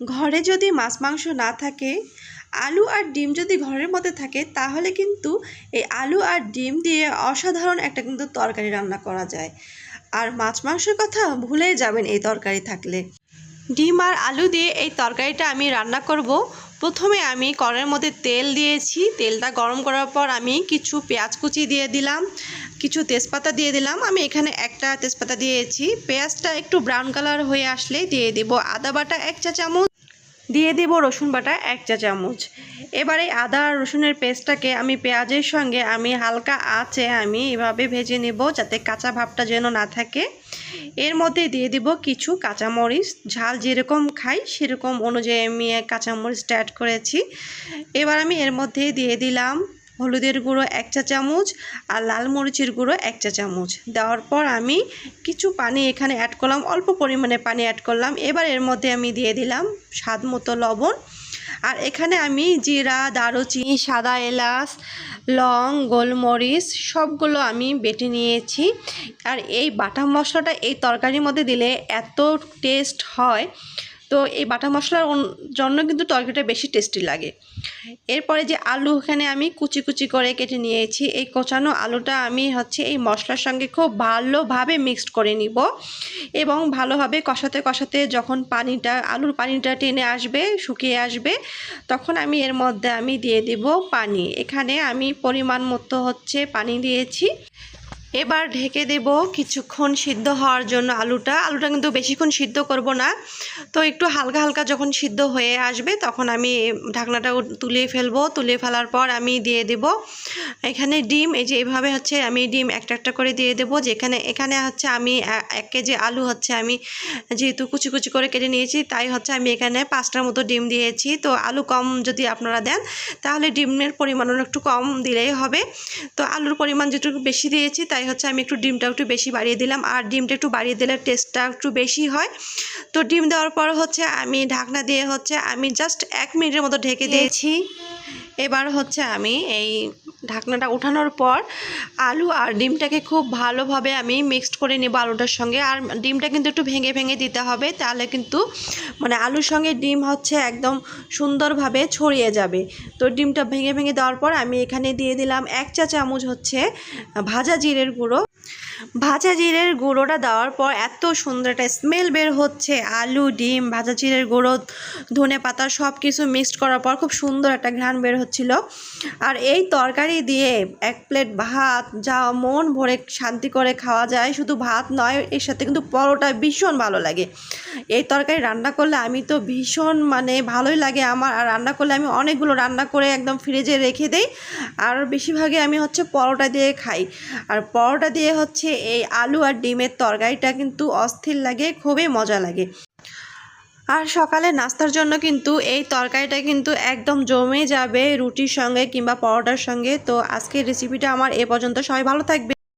ঘরে যদি মাছ, মাংস না থাকে, আলু আর ডিম যদি ঘরের মধ্যে থাকে, তাহলে কিন্তু এই আলু আর ডিম দিয়ে অসাধারণ একটা কিন্তু তরকারি রান্না করা যায়। আর মাছ, মাংসের কথা ভুলেই যাবেন এই তরকারি থাকলে। ডিম আর আলু দিয়ে এই তরকারিটা আমি রান্না করব। প্রথমে আমি কড়ের মধ্যে তেল দিয়েছি। তেলটা গরম করার পর আমি কিছু পেঁয়াজ কুচি দিয়ে দিলাম, কিছু তেজপাতা দিয়ে দিলাম। আমি এখানে একটা তেজপাতা দিয়েছি। পেঁয়াজটা একটু ব্রাউন কালার হয়ে আসলে দিয়ে দেব। আদা বাটা এক চা চামচ দিয়ে দেব রসুন বাটা এক চা চামচ। এবারে আদা আর রসুনের পেস্টটাকে আমি পেঁয়াজের সঙ্গে আমি হালকা আঁচে আমি এভাবে ভেজে নেব যাতে কাঁচা ভাবটা যেন না থাকে। এর মধ্যে দিয়ে দিব কিছু কাঁচামরিচ। ঝাল যেরকম খাই, সেরকম অনুযায়ী আমি কাঁচামরিচটা অ্যাড করেছি। এবার আমি এর মধ্যে দিয়ে দিলাম হলুদের গুঁড়ো এক চা চামচ আর লাল মরিচের গুঁড়ো এক চা চামচ। দেওয়ার পর আমি কিছু পানি এখানে অ্যাড করলাম, অল্প পরিমাণে পানি অ্যাড করলাম। এবার এর মধ্যে আমি দিয়ে দিলাম স্বাদ মতো লবণ। আর এখানে আমি জিরা, দারুচিনি, সাদা এলাচ, লং, গোলমরিচ সবগুলো আমি বেটে নিয়েছি। আর এই বাটা মশলাটা এই তরকারির মধ্যে দিলে এত টেস্ট হয় তো এই বাটা মশলার জন্য কিন্তু তরকারিটা বেশি টেস্টি লাগে। এরপরে যে আলু এখানে আমি কুচি কুচি করে কেটে নিয়েছি, এই কোচানো আলুটা আমি হচ্ছে এই মশলার সঙ্গে খুব ভালোভাবে মিক্সড করে নিব এবং ভালোভাবে কষাতে কষাতে যখন পানিটা, আলুর পানিটা টেনে আসবে, শুকিয়ে আসবে, তখন আমি এর মধ্যে আমি দিয়ে দিব পানি। এখানে আমি পরিমাণ মতো হচ্ছে পানি দিয়েছি। এবার ঢেকে দেব কিছুক্ষণ সিদ্ধ হওয়ার জন্য আলুটা। আলুটা কিন্তু বেশিক্ষণ সিদ্ধ করব না। তো একটু হালকা হালকা যখন সিদ্ধ হয়ে আসবে তখন আমি ঢাকনাটা তুলে ফেলব। তুলে ফেলার পর আমি দিয়ে দেব এখানে ডিম। এই যে এইভাবে হচ্ছে আমি ডিম একটা একটা করে দিয়ে দেবো। যেখানে এখানে হচ্ছে আমি এক কেজি আলু হচ্ছে আমি যেহেতু কুচি কুচি করে কেটে নিয়েছি, তাই হচ্ছে আমি এখানে পাঁচটার মতো ডিম দিয়েছি। তো আলু কম যদি আপনারা দেন, তাহলে ডিমের পরিমাণও একটু কম দিলেই হবে। তো আলুর পরিমাণ যেটুকু বেশি দিয়েছি, তাই হচ্ছে আমি একটু ডিমটা একটু বেশি বাড়িয়ে দিলাম। আর ডিমটা একটু বাড়িয়ে দিলে টেস্টটা একটু বেশি হয়। তো ডিম দেওয়ার পর হচ্ছে আমি ঢাকনা দিয়ে হচ্ছে আমি জাস্ট এক মিনিটের মতো ঢেকে দিয়েছি। এবার হচ্ছে আমি এই ঢাকনাটা ওঠানোর পর আলু আর ডিমটাকে খুব ভালোভাবে আমি মিক্সড করে নেব আলুটার সঙ্গে। আর ডিমটা কিন্তু একটু ভেঙে ভেঙে দিতে হবে, তাহলে কিন্তু মানে আলুর সঙ্গে ডিম হচ্ছে একদম সুন্দরভাবে ছড়িয়ে যাবে। তো ডিমটা ভেঙে ভেঙে দেওয়ার পর আমি এখানে দিয়ে দিলাম এক চা চামচ হচ্ছে ভাজা জিরের গুঁড়ো। ভাজা জিরের গুঁড়োটা দেওয়ার পর এত সুন্দর একটা স্মেল বের হচ্ছে, আলু, ডিম, ভাজা জিরের গুঁড়ো ধনে পাতা সব কিছু মিক্সড করার পর খুব সুন্দর একটা ঘ্রাণ বের হচ্ছিল। আর এই তরকারি দিয়ে এক প্লেট ভাত, যা মন ভরে শান্তি করে খাওয়া যায়। শুধু ভাত নয়, এর সাথে কিন্তু পরোটা ভীষণ ভালো লাগে। এই তরকারি রান্না করলে আমি তো ভীষণ মানে ভালোই লাগে আমার। আর রান্না করলে আমি অনেকগুলো রান্না করে একদম ফ্রিজে রেখে দেই। আর বেশিরভাগই আমি হচ্ছে পরোটা দিয়ে খাই। আর পরোটা দিয়ে হচ্ছে এই আলু আর ডিমের তরকারিটা কিন্তু অস্থির লাগে, খুবই মজা লাগে। আর সকালে নাস্তার জন্য কিন্তু এই তরকারিটা কিন্তু একদম জমে যাবে রুটির সঙ্গে কিংবা পরোটার সঙ্গে। তো আজকের রেসিপিটা আমার এ পর্যন্ত। সবাই ভালো থাকবে